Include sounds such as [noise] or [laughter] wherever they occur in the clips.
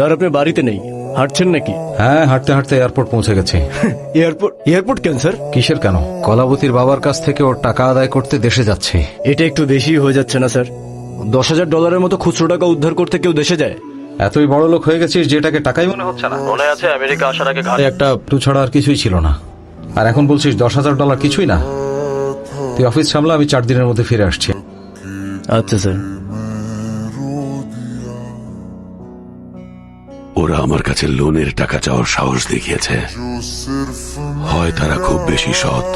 Sir আপনি বাড়িতে নেই। হাঁটছেন নাকি? হ্যাঁ হাঁটতে হাঁটতে এয়ারপোর্ট পৌঁছে গেছি। [laughs] এয়ারপোর্ট এয়ারপোর্ট কেন স্যার? কিসের কেন? কলাবতীর বাবার কাছ থেকে ওর টাকা আদায় করতে দেশে যাচ্ছি। এটা একটু বেশি হয়ে যাচ্ছে না স্যার। দশ হাজার ডলারের মতো খুচরো টাকা উদ্ধার করতে কেউ দেশে যায়? এতই বড় লোক হয়ে গেছিস যেটাকে টাকাই মনে হচ্ছে না। মনে আছে আমেরিকা আসার আগে ঘাড়ে একটা টু ছাড়া আর কিছুই ছিল না। আর এখন বলছিস দশ হাজার ডলার কিছুই না? তুই অফিস সামলা আমি চার দিনের মধ্যে ফিরে আসছি। আচ্ছা স্যার। ওরা আমার কাছে লোনের টাকা চাওয়ার সাহস দেখিয়েছে। হয় তারা খুব বেশি সৎ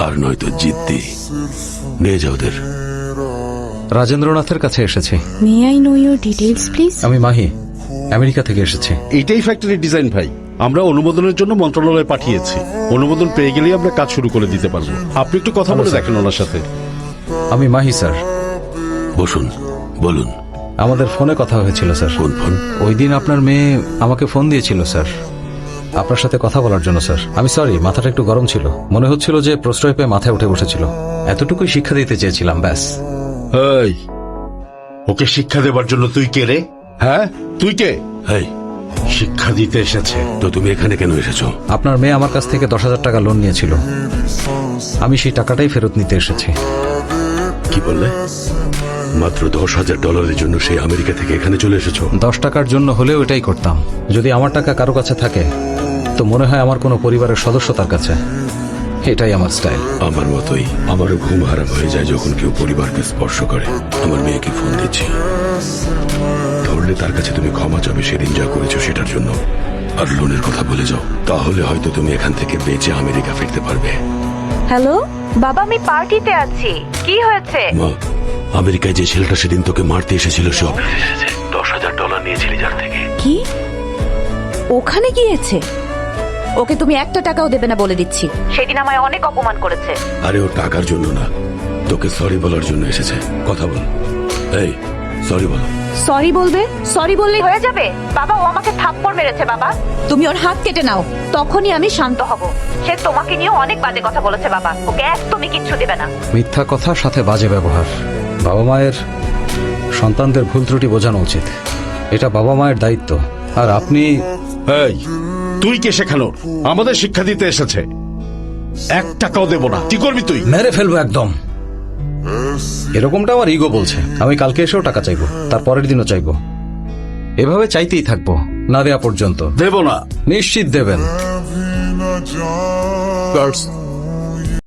আর নয়তো জিদ্দি। নিয়ে যাও ওদের। রাজেন্দ্রনাথের কাছে এসেছি। May I know your details please আমি মাহি আমেরিকা থেকে এসেছি। এইটাই ফ্যাক্টরি ডিজাইন ভাই। আমরা অনুমোদনের জন্য মন্ত্রণালয়ে পাঠিয়েছি। অনুমোদন পেয়ে গেলেই আমরা কাজ শুরু করে দিতে পারব। আপনি একটু কথা বলে দেখেন ওনার সাথে। আমি মাহি স্যার। বসুন বলুন। আমাদের ফোনে কথা হয়েছিল স্যার। কোন ফোন? ওই দিন আপনার মেয়ে আমাকে ফোন দিয়েছিল স্যার। আপনার সাথে কথা বলার জন্য স্যার। আমি সরি মাথাটা একটু গরম ছিল। মনে হচ্ছিল যে প্রশ্রয় পেয়ে মাথায় উঠে বসেছিল। এতটুকুই শিক্ষা দিতে চেয়েছিলাম ব্যাস। এই ওকে শিক্ষা দেবার জন্য তুই কে রে? হ্যাঁ? তুই কে? এই শিক্ষা দিতে এসেছে। তো তুমি এখানে কেন এসেছ? আপনার মেয়ে আমার কাছ থেকে দশ হাজার টাকা লোন নিয়েছিল। আমি সেই টাকাটাই ফেরত নিতে এসেছি। কি বললে? মাত্র দশ হাজার ডলারের জন্য সেই আমেরিকা থেকে এখানে চলে এসেছ। দশ টাকার জন্য হলেও এটাই করতাম। যদি আমার টাকা কারও কাছে থাকে তো মনে হয় আমার কোনো পরিবারের সদস্য তার কাছে। এটাই আমার স্টাইল। আমার মতোই আমারও ঘুম হারাম হয়ে যায় যখন কেউ পরিবারকে স্পর্শ করে। আমার মেয়েকে ফোন দিচ্ছি। ধরলে তার কাছে তুমি ক্ষমা চাবে সেদিন যা করেছ সেটার জন্য। আর লোনের কথা বলে যাও তাহলে হয়তো তুমি এখান থেকে বেঁচে আমেরিকা ফিরতে পারবে। হ্যালো বাবা আমি পার্টিতে আছি। কি হয়েছে? মা আমেরিকায় যে ছেলেটা সেদিন তোকে মারতে এসেছিল সে অফিসে এসেছে। দশ হাজার ডলার নিয়েছিলি যার থেকে। কি? ওখানে গিয়েছে? ওকে তুমি একটা টাকাও দেবে না বলে দিচ্ছি। সেদিন আমায় অনেক অপমান করেছে। আরে ও টাকার জন্য না। তোকে সরি বলার জন্য এসেছে। কথা বল। এই সরি বল। সরি বলবে? সরি বললে হয়ে যাবে? বাবা ও আমাকে থাপ্পড় মেরেছে বাবা। তুমি ওর হাত কেটে নাও। তখনই আমি শান্ত হব। সে তোমাকে নিয়ে অনেক বাজে কথা বলেছে বাবা। ওকে একদমই কিচ্ছু দেবে না। মিথ্যা কথা সাথে বাজে ব্যবহার। বাবা মায়ের সন্তানদের ভুল ত্রুটি বোঝানো উচিত। এটা বাবা মায়ের দায়িত্ব। আর আপনি এই তুই কে শেখানোর আমাদের শিক্ষা দিতে এসেছে। এক টাকাও দেব না। কি করবি তুই? মেরে ফেলব একদম। এরকমটা আমার ইগো বলছে। আমি কালকে এসেও টাকা চাইব। তার পরের দিনও চাইব। এভাবে চাইতেই থাকব না দেয়া পর্যন্ত। দেব না। নিশ্চিত দেবেন।